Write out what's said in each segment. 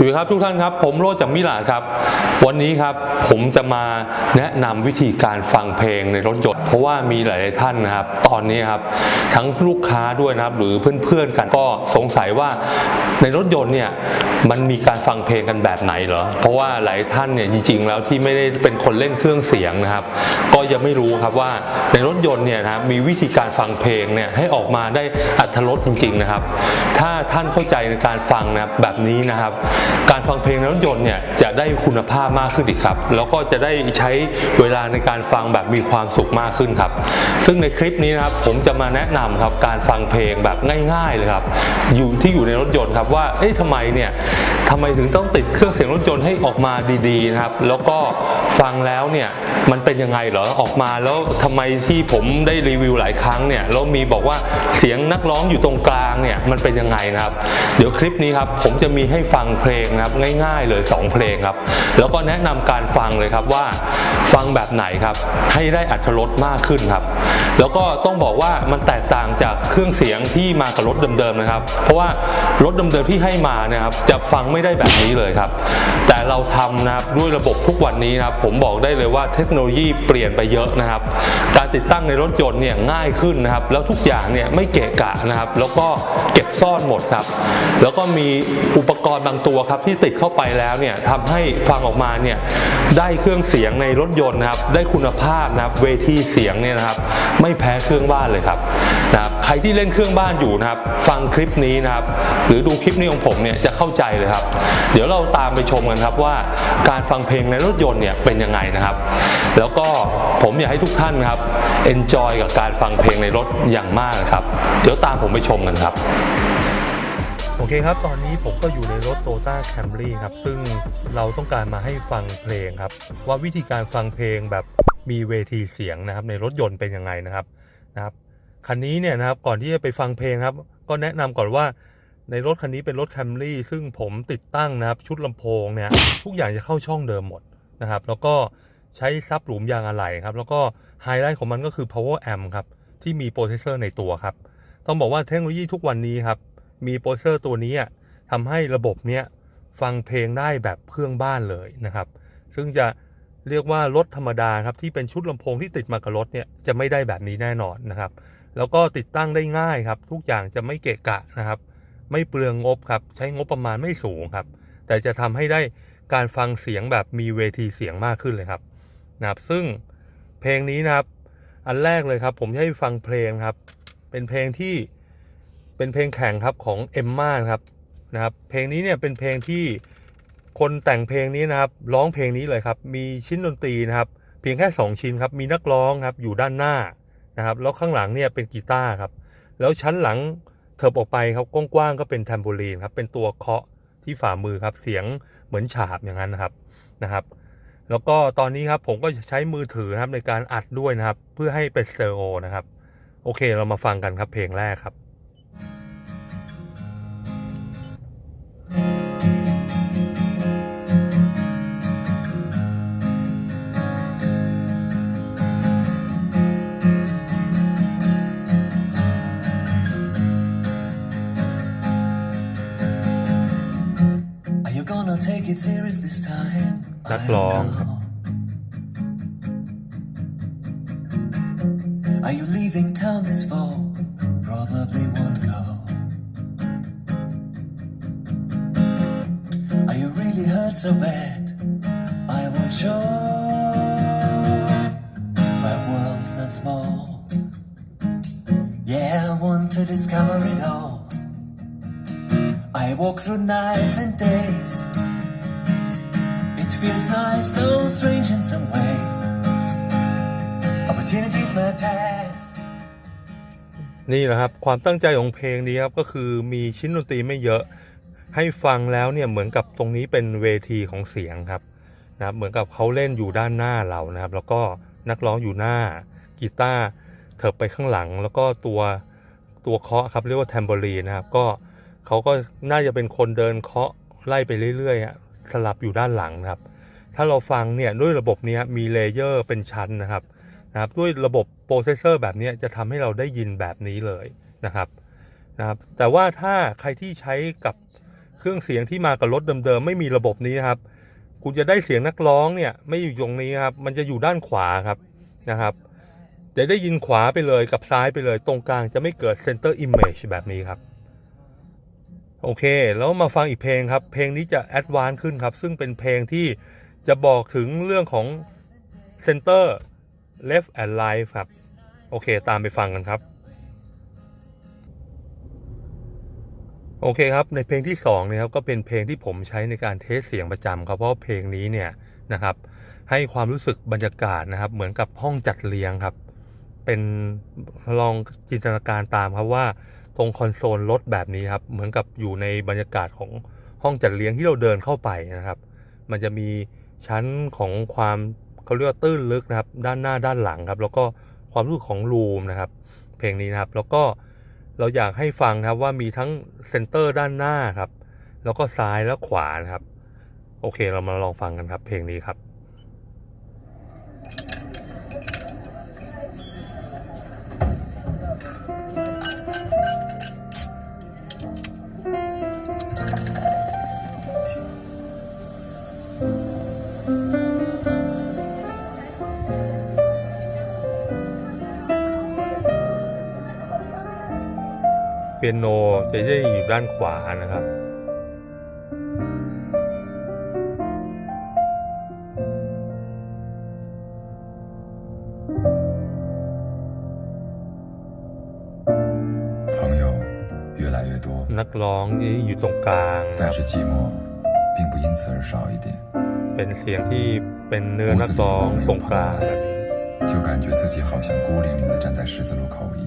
สวัสดีครับทุกท่านครับ ผมโรจจากมิลานครับ วันนี้ครับผมจะมาแนะนำวิธีการฟังเพลงในรถยนต์เพราะว่ามีหลาย ๆ ท่านนะครับ ตอนนี้ครับทั้งลูกค้าด้วยนะครับ หรือเพื่อน ๆ กันก็สงสัยว่าในรถยนต์เนี่ยมันมีการฟังเพลงกันแบบไหนเหรอเพราะว่าหลายท่านเนี่ยจริง ๆ แล้วที่ไม่ได้เป็นคนเล่นเครื่องเสียงนะครับ ก็ยังไม่รู้ครับว่าในรถยนต์เนี่ยนะครับมีวิธีการฟังเพลงเนี่ยให้ออกมาได้อัธรสจริง ๆ นะครับ ถ้าท่านเข้าใจในการฟังนะครับแบบนี้นะครับการฟังเพลงในรถยนต์เนี่ยจะได้คุณภาพมากขึ้นอีกครับ แล้วก็จะได้ใช้เวลาในการฟังแบบมีความสุขมากขึ้นครับ ซึ่งในคลิปนี้นะครับผมจะมาแนะนำครับการฟังเพลงแบบง่ายๆเลยครับอยู่ที่อยู่ในรถยนต์ครับว่าเอ๊ะทำไมเนี่ยทำไมถึงต้องติดเครื่องเสียงรถยนต์ให้ออกมาดีๆนะครับ แล้วก็ฟังแล้วเนี่ยมันเป็นยังไงเหรอออกมาแล้วทำไมที่ผมได้รีวิวหลายครั้งเนี่ยแล้วมีบอกว่าเสียงนักร้องอยู่ตรงกลางเนี่ยมันเป็นยังไงนะครับ เดี๋ยวคลิปนี้ครับผมจะมีให้ฟังเพลงนะครับง่ายๆเลย 2 เพลงครับ แล้วก็แนะนำการฟังเลยครับว่าฟังแบบไหนครับให้ได้อัธรสมากขึ้นครับ แล้วก็ต้องบอกว่ามันแตกต่างจากเครื่องเสียงที่มากับรถเดิมๆนะครับ เพราะว่ารถเดิมๆที่ให้มาเนะครับจะฟังไม่ได้แบบนี้เลยครับ แต่เราทำนะครับด้วยระบบทุกวันนี้นะครับผมบอกได้เลยว่าเทคโนโลยีเปลี่ยนไปเยอะนะครับ การติดตั้งในรถยนต์เนี่ยง่ายขึ้นนะครับ แล้วทุกอย่างเนี่ยไม่เกะกะนะครับ แล้วก็เก็บซ่อนหมดครับ แล้วก็มีอุปกรณ์บางตัวครับที่ติดเข้าไปแล้วเนี่ยทำให้ฟังออกมาเนี่ยได้เครื่องเสียงในรถยนต์นะครับได้คุณภาพนะครับเวทีเสียงเนี่ยนะครับไม่แพ้เครื่องบ้านเลยครับนะครับใครที่เล่นเครื่องบ้านอยู่นะครับฟังคลิปนี้นะครับหรือดูคลิปนี้ของผมเนี่ยจะเข้าใจเลยครับ เดี๋ยวเราตามไปชมกันครับว่าการฟังเพลงในรถยนต์เนี่ยเป็นยังไงนะครับ แล้วก็ผมอยากให้ทุกท่านครับ enjoy กับการฟังเพลงในรถอย่างมากครับ เดี๋ยวตามผมไปชมกันครับ โอเคครับ ตอนนี้ผมก็อยู่ในรถ t o ต้าแคมรี่ครับ ซึ่งเราต้องการมาให้ฟังเพลงครับ ว่าวิธีการฟังเพลงแบบมีเวทีเสียงนะครับ ในรถยนต์เป็นยังไงนะครับนะครับคันนี้เนี่ยนะครับก่อนที่จะไปฟังเพลงครับ ก็แนะนำก่อนว่าในรถคันนี้เป็นรถแคมรี่ซึ่งผมติดตั้งนะครับชุดลำโพงเนี่ยทุกอย่างจะเข้าช่องเดิมหมดนะครับ แล้วก็ใช้ซับหลุมยางอะไหล่ครับ แล้วก็ไฮไลท์ของมันก็คือ power amp ครับที่มีโปรเซสเซอร์ในตัวครับ ต้องบอกว่าเทคโนโลยีทุกวันนี้ครับ มีโปสเซอร์ตัวนี้ทำให้ระบบเนี้ยฟังเพลงได้แบบเครื่องบ้านเลยนะครับ ซึ่งจะเรียกว่ารถธรรมดาครับที่เป็นชุดลำโพงที่ติดมากับรถเนี่ยจะไม่ได้แบบนี้แน่นอนนะครับ แล้วก็ติดตั้งได้ง่ายครับ ทุกอย่างจะไม่เกะกะนะครับ ไม่เปลืองงบครับ ใช้งบประมาณไม่สูงครับ แต่จะทำให้ได้การฟังเสียงแบบมีเวทีเสียงมากขึ้นเลยครับนะครับซึ่งเพลงนี้นะครับ อันแรกเลยครับ ผมจะให้ฟังเพลงครับ เป็นเพลงที่ เป็นเพลงแข่งครับของเอมม่าครับนะครับ เพลงนี้เนี่ยเป็นเพลงที่คนแต่งเพลงนี้นะครับ ร้องเพลงนี้เลยครับ มีชิ้นดนตรีนะครับ เพียงแค่ 2 ชิ้นครับ มีนักร้องครับอยู่ด้านหน้านะครับ แล้วข้างหลังเนี่ยเป็นกีตาร์ครับ แล้วชั้นหลังเถิบออกไปครับกว้างๆก็เป็นแทมโบลีนครับ เป็นตัวเคาะที่ฝ่ามือครับ เสียงเหมือนฉาบอย่างนั้นนะครับนะครับ แล้วก็ตอนนี้ครับผมก็ใช้มือถือครับในการอัดด้วยนะครับ เพื่อให้เป็นสเตอริโอนะครับ โอเคเรามาฟังกันครับเพลงแรกครับ นักร้อง I don't know. Are you leaving town this fall? Probably won't go. Are you really hurt so bad? I won't show. My world's not small. Yeah, I want to discover it all. I walk through nights and days. Feels nice, though strange in some ways. Opportunities my pass. นี่แหละครับ ความตั้งใจของเพลงนี้ครับ ก็คือมีชิ้นดนตรีไม่เยอะให้ฟังแล้วเนี่ยเหมือนกับตรงนี้เป็นเวทีของเสียงครับนะครับเหมือนกับเขาเล่นอยู่ด้านหน้าเรานะครับ แล้วก็นักร้องอยู่หน้ากีตาร์เถิบไปข้างหลัง แล้วก็ตัวตัวเคาะครับเรียกว่าแทมโบลีนะครับก็เขาก็น่าจะเป็นคนเดินเคาะไล่ไปเรื่อยๆ สลับอยู่ด้านหลังนะครับ ถ้าเราฟังเนี่ยด้วยระบบเนี้ยมีเลเยอร์เป็นชั้นนะครับนะครับด้วยระบบโปรเซสเซอร์แบบนี้จะทำให้เราได้ยินแบบนี้เลยนะครับนะครับ แต่ว่าถ้าใครที่ใช้กับเครื่องรื่องเสียงที่มากับรถเดิมๆไม่มีระบบนี้นะครับ คุณจะได้เสียงนักร้องเนี่ยไม่อยู่ตรงนี้ครับมันจะอยู่ด้านขวาครับนะครับจะได้ยินขวาไปเลยกับซ้ายไปเลยตรงกลางจะไม่เกิด center image แบบนี้ครับ โอเค แล้วมาฟังอีกเพลงครับ เพลงนี้จะแอดวานซ์ขึ้นครับ ซึ่งเป็นเพลงที่จะบอกถึงเรื่องของ center left and right ครับ โอเค ตามไปฟังกันครับ โอเคครับ ในเพลงที่2เนี่ยครับก็เป็นเพลงที่ผมใช้ในการเทสเสียงประจำครับ เพราะเพลงนี้เนี่ยนะครับ ให้ความรู้สึกบรรยากาศนะครับ เหมือนกับห้องจัดเรียงครับ เป็นลองจินตนาการตามครับว่า ตรงคอนโซลรถแบบนี้ครับ เหมือนกับอยู่ในบรรยากาศของห้องจัดเลี้ยงที่เราเดินเข้าไปนะครับ มันจะมีชั้นของความเขาเรียกว่าตื้นลึกนะครับ ด้านหน้าด้านหลังครับ แล้วก็ความรู้ของรูมนะครับ เพลงนี้นะครับ แล้วก็เราอยากให้ฟังครับว่ามีทั้งเซนเตอร์ด้านหน้าครับ แล้วก็ซ้ายและขวานะครับ โอเคเรามาลองฟังกันครับ เพลงนี้ครับ เปียโนจะได้อยู่ด้านขวานะครับ 朋友越来越多， นักร้องที่อยู่ตรงกลางนะ 但 ครับ 是寂寞并不因此而少一点， เป็นเสียงที่เป็นเนื้อนักร้องตรงกลางแบบนี้ 就感觉自己好像孤零零的站在十字路口一样。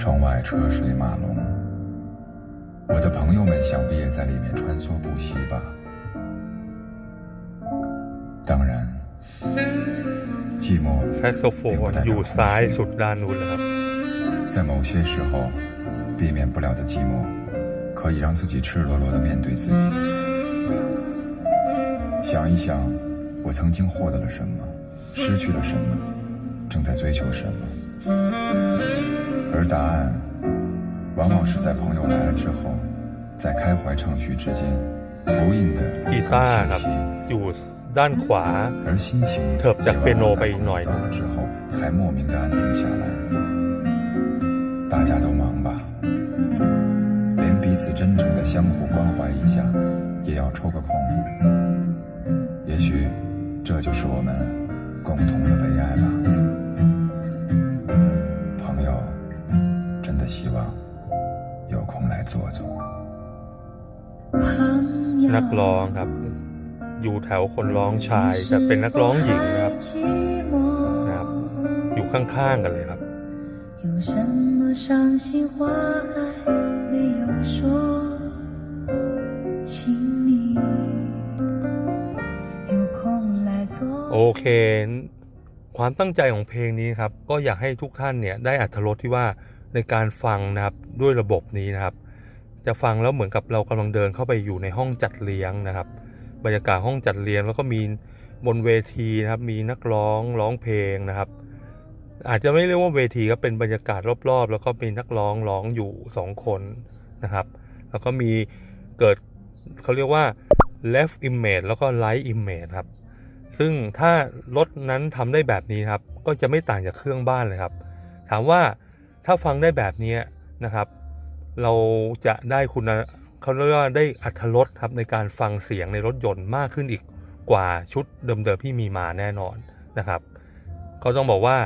窗外车水马龙，我的朋友们想必也在里面穿梭不息吧。当然，寂寞并不代表空虚。在某些时候，避免不了的寂寞，可以让自己赤裸裸地面对自己。想一想，我曾经获得了什么，失去了什么，正在追求什么。答案，往往是在朋友来了之后，在开怀畅叙之间，不应的 กี 一 ตาร์ 个 ครับ 气息。 อยู่ด้านขวา 而心情 เถิบจาก 也 เปียโน 往往 ไป 在 อีกหน่อย 朋友走了之后，才莫名的安定下来。大家都忙吧，连彼此真诚的相互关怀一下，也要抽个空。也许，这就是我们共同的悲哀吧。 希望有空来坐坐。 นักร้องครับ อยู่แถวคนร้องชายแต่เป็นนักร้องหญิงนะครับนะครับ อยู่ข้างๆกันเลยครับ 有什么伤心话还没有说，请你有空来坐 โอเค ความตั้งใจของเพลงนี้ครับ ก็อยากให้ทุกท่านเนี่ยได้อัธรสที่ว่า ในการฟังนะครับด้วยระบบนี้นะครับ จะฟังแล้วเหมือนกับเรากำลังเดินเข้าไปอยู่ในห้องจัดเลี้ยงนะครับ บรรยากาศห้องจัดเลี้ยงแล้วก็มีบนเวทีนะครับมีนักร้องร้องเพลงนะครับ อาจจะไม่เรียกว่าเวทีครับเป็นบรรยากาศรอบๆ แล้วก็มีนักร้องร้องอยู่สองคนนะครับ แล้วก็มีเกิดเขาเรียกว่า left image แล้วก็ right image ครับซึ่งถ้ารถนั้นทำได้แบบนี้ครับ ก็จะไม่ต่างจากเครื่องบ้านเลยครับ ถามว่า ถ้าฟังได้แบบนี้นะครับ เราจะได้คุณเขาเรียกว่าได้อัธรสครับในการฟังเสียงในรถยนต์มากขึ้นอีกกว่าชุดเดิมๆที่มีมาแน่นอนนะครับก็ต้องบอกว่า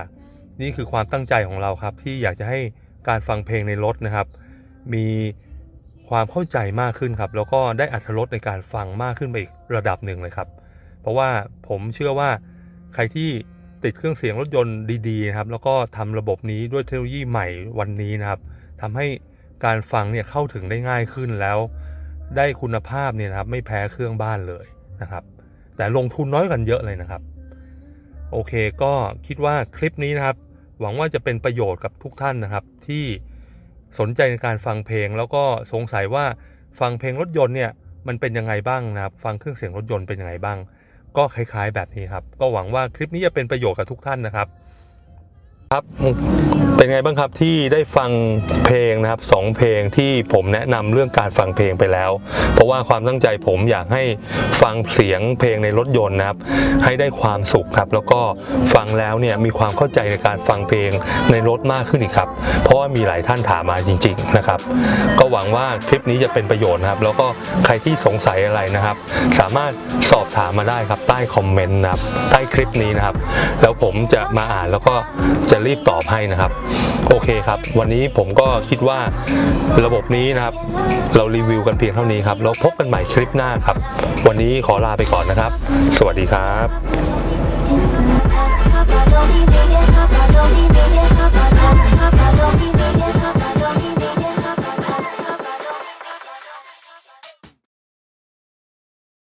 นี่คือความตั้งใจของเราครับ ที่อยากจะให้การฟังเพลงในรถนะครับ มีความเข้าใจมากขึ้นครับ แล้วก็ได้อัธรสในการฟังมากขึ้นไปอีกระดับหนึ่งเลยครับ เพราะว่าผมเชื่อว่าใครที่ ติดเครื่องเสียงรถยนต์ดีๆนะครับแล้วก็ทำระบบนี้ด้วยเทคโนโลยีใหม่วันนี้นะครับทำให้การฟังเนี่ยเข้าถึงได้ง่ายขึ้นแล้ว ได้คุณภาพเนี่ยนะครับไม่แพ้เครื่องบ้านเลยนะครับ แต่ลงทุนน้อยกันเยอะเลยนะครับ โอเคก็คิดว่าคลิปนี้นะครับ หวังว่าจะเป็นประโยชน์กับทุกท่านนะครับ ที่สนใจในการฟังเพลง แล้วก็สงสัยว่าฟังเพลงรถยนต์เนี่ยมันเป็นยังไงบ้างนะครับ ฟังเครื่องเสียงรถยนต์เป็นยังไงบ้าง ก็คล้ายๆแบบนี้ครับ ก็หวังว่าคลิปนี้จะเป็นประโยชน์กับทุกท่านนะครับ ครับ เป็นไงบ้างครับที่ได้ฟังเพลงนะครับสองเพลงที่ผมแนะนำเรื่องการฟังเพลงไปแล้ว เพราะว่าความตั้งใจผมอยากให้ฟังเสียงเพลงในรถยนต์นะครับ ให้ได้ความสุขครับ แล้วก็ฟังแล้วเนี่ยมีความเข้าใจในการฟังเพลงในรถมากขึ้นอีกครับ เพราะว่ามีหลายท่านถามมาจริง ๆนะครับ ก็หวังว่าคลิปนี้จะเป็นประโยชน์นะครับ แล้วก็ใครที่สงสัยอะไรนะครับ สามารถสอบถามมาได้ครับใต้คอมเมนต์นะครับใต้คลิปนี้นะครับ แล้วผมจะมาอ่านแล้วก็จะรีบตอบให้นะครับ โอเคครับ วันนี้ผมก็คิดว่าระบบนี้นะครับ เรารีวิวกันเพียงเท่านี้ครับ แล้วพบกันใหม่คลิปหน้าครับ วันนี้ขอลาไปก่อนนะครับ สวัสดีครับ